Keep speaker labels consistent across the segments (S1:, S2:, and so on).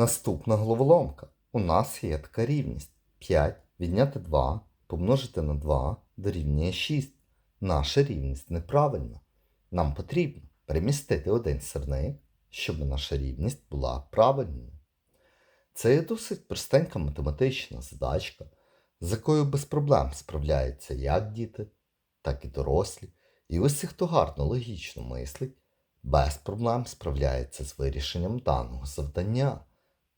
S1: Наступна головоломка. У нас є така рівність. 5 відняти 2 помножити на 2 дорівнює 6. Наша рівність неправильна. Нам потрібно перемістити один сірник, щоб наша рівність була правильною. Це є досить простенька математична задачка, з якою без проблем справляються як діти, так і дорослі. І усі, хто гарно логічно мислить, без проблем справляється з вирішенням даного завдання.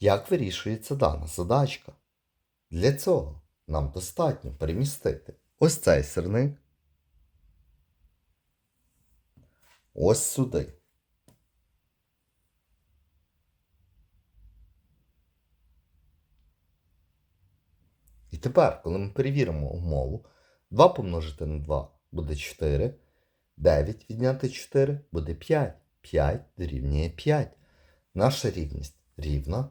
S1: Як вирішується дана задачка? Для цього нам достатньо перемістити ось цей сирник ось сюди. І тепер, коли ми перевіримо умову, 2 помножити на 2 буде 4, 9 відняти 4 буде 5. 5 дорівнює 5. Наша рівність рівна.